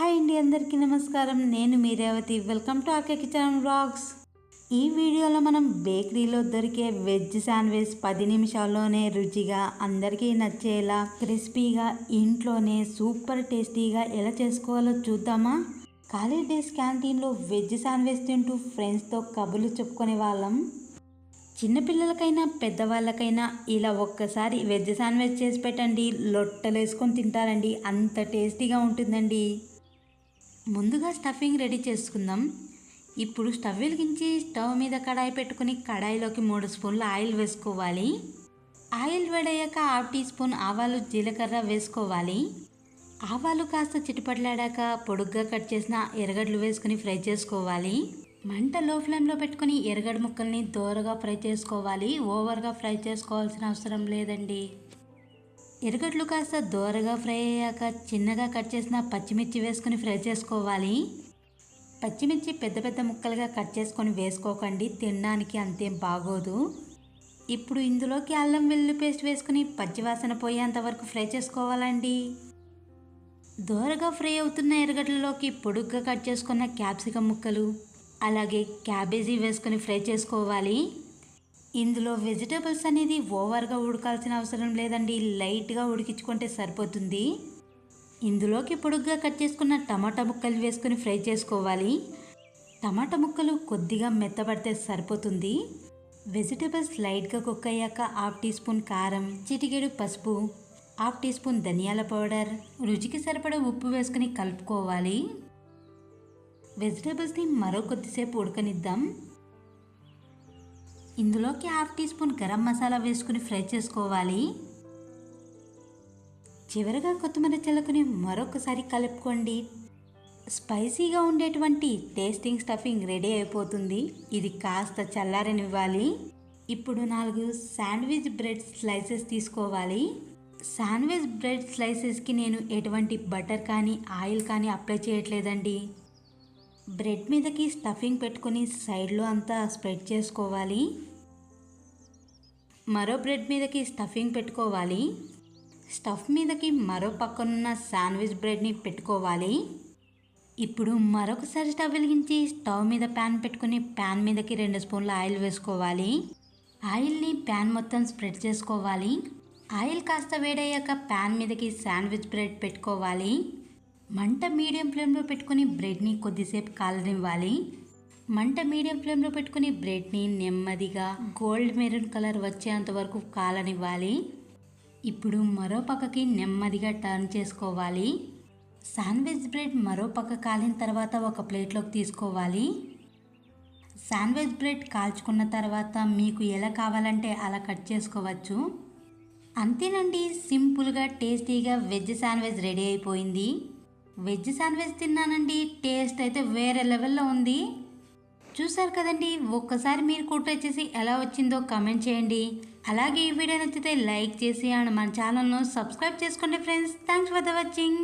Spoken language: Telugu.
హాయ్ అండి అందరికీ నమస్కారం. నేను మీ రేవతి. వెల్కమ్ టు ఆకే కిచెన్ బ్లాగ్స్ ఈ వీడియోలో మనం బేకరీలో దొరికే వెజ్ శాండ్విచ్ పది నిమిషాల్లోనే రుచిగా అందరికీ నచ్చేలా క్రిస్పీగా ఇంట్లోనే సూపర్ టేస్టీగా ఎలా చేసుకోవాలో చూద్దామా? కాలేజ్ డేస్ క్యాంటీన్లో వెజ్ శాండ్విచ్ తింటూ ఫ్రెండ్స్తో కబుర్లు చెప్పుకునే వాళ్ళం. చిన్నపిల్లలకైనా పెద్దవాళ్ళకైనా ఇలా ఒక్కసారి వెజ్ శాండ్విచ్ చేసి పెట్టండి. లొట్టలు వేసుకొని తింటారండి. అంత టేస్టీగా ఉంటుందండి. ముందుగా స్టఫింగ్ రెడీ చేసుకుందాం. ఇప్పుడు స్టవ్ వెలిగించి స్టవ్ మీద కడాయి పెట్టుకుని కడాయిలోకి మూడు స్పూన్ల ఆయిల్ వేసుకోవాలి. ఆయిల్ వేడయ్యాక హాఫ్ టీ స్పూన్ ఆవాలు జీలకర్ర వేసుకోవాలి. ఆవాలు కాస్త చిటిపట్లాడాక పొడుగ్గా కట్ చేసిన ఎరగడ్లు వేసుకుని ఫ్రై చేసుకోవాలి. మంట లో ఫ్లేమ్లో పెట్టుకుని ఎర్రగడ్డ ముక్కల్ని దోరగా ఫ్రై చేసుకోవాలి. ఓవర్గా ఫ్రై చేసుకోవాల్సిన అవసరం లేదండి. ఎరగడ్లు కాస్త దోరగా ఫ్రై అయ్యాక చిన్నగా కట్ చేసిన పచ్చిమిర్చి వేసుకుని ఫ్రై చేసుకోవాలి. పచ్చిమిర్చి పెద్ద పెద్ద ముక్కలుగా కట్ చేసుకొని వేసుకోకండి తినడానికి అంతేం బాగోదు. ఇప్పుడు ఇందులోకి అల్లం వెల్లుల్లి పేస్ట్ వేసుకుని పచ్చివాసన పోయేంత వరకు ఫ్రై చేసుకోవాలండి. దోరగా ఫ్రై అవుతున్న ఎరగడ్లలోకి పొడుగ్గా కట్ చేసుకున్న క్యాప్సికం ముక్కలు అలాగే క్యాబేజీ వేసుకొని ఫ్రై చేసుకోవాలి. ఇందులో వెజిటేబుల్స్ అనేది ఓవర్గా ఉడకాల్సిన అవసరం లేదండి. లైట్గా ఉడికించుకుంటే సరిపోతుంది. ఇందులోకి పొడుగ్గా కట్ చేసుకున్న టమాటా ముక్కలు వేసుకొని ఫ్రై చేసుకోవాలి. టమాటా ముక్కలు కొద్దిగా మెత్తబడితే సరిపోతుంది. వెజిటేబుల్స్ లైట్గా కుక్ అయ్యాక హాఫ్ టీ స్పూన్ కారం చిటికెడు పసుపు హాఫ్ టీ స్పూన్ ధనియాల పౌడర్ రుచికి సరిపడా ఉప్పు వేసుకుని కలుపుకోవాలి. వెజిటేబుల్స్ని మరో కొద్దిసేపు ఉడకనిద్దాం. ఇందులోకి half teaspoon garam masala వేసుకుని ఫ్రై చేసుకోవాలి. చివరిగా కొత్తిమీర చల్లుకుని మరొకసారి కలుపుకోండి. స్పైసీగా ఉండేటువంటి టేస్టింగ్ స్టఫింగ్ రెడీ అయిపోతుంది. ఇది కాస్త చల్లారనివ్వాలి. ఇప్పుడు నాలుగు శాండ్విచ్ బ్రెడ్ స్లైసెస్ తీసుకోవాలి. శాండ్విచ్ బ్రెడ్ స్లైసెస్కి నేను ఎటువంటి బటర్ కానీ ఆయిల్ కానీ అప్లై చేయట్లేదండి. బ్రెడ్ మీదకి స్టఫింగ్ పెట్టుకొని సైడ్లో అంతా స్ప్రెడ్ చేసుకోవాలి. మరో బ్రెడ్ మీదకి స్టఫింగ్ పెట్టుకోవాలి. స్టఫ్ మీదకి మరో పక్కనున్న శాండ్విచ్ బ్రెడ్ని పెట్టుకోవాలి. ఇప్పుడు మరొకసారి స్టవ్ వెలిగించి స్టవ్ మీద ప్యాన్ పెట్టుకుని ప్యాన్ మీదకి రెండు స్పూన్ల ఆయిల్ వేసుకోవాలి. ఆయిల్ని ప్యాన్ మొత్తం స్ప్రెడ్ చేసుకోవాలి. ఆయిల్ కాస్త వేడయ్యాక ప్యాన్ మీదకి శాండ్విచ్ బ్రెడ్ పెట్టుకోవాలి. మంట మీడియం ఫ్లేమ్లో పెట్టుకుని బ్రెడ్ని కొద్దిసేపు కాలనివ్వాలి. మంట మీడియం ఫ్లేమ్లో పెట్టుకుని బ్రెడ్ని నెమ్మదిగా గోల్డ్ మెరూన్ కలర్ వచ్చేంత వరకు కాలనివ్వాలి. ఇప్పుడు మరో పక్కకి నెమ్మదిగా టర్న్ చేసుకోవాలి. శాండ్విచ్ బ్రెడ్ మరో పక్క కాలిన తర్వాత ఒక ప్లేట్లోకి తీసుకోవాలి. శాండ్విచ్ బ్రెడ్ కాల్చుకున్న తర్వాత మీకు ఎలా కావాలంటే అలా కట్ చేసుకోవచ్చు. అంతేనండి సింపుల్గా టేస్టీగా వెజ్ శాండ్విచ్ రెడీ అయిపోయింది. వెజ్ శాండ్విచ్ తిన్నానండి టేస్ట్ అయితే వేరే లెవెల్లో ఉంది. చూసారు కదండి ఒక్కసారి మీరు కూడా వచ్చేసి ఎలా వచ్చిందో కమెంట్ చేయండి. అలాగే ఈ వీడియో నచ్చితే లైక్ చేసి అండ్ మన ఛానల్ను సబ్స్క్రైబ్ చేసుకోండి friends thanks for the watching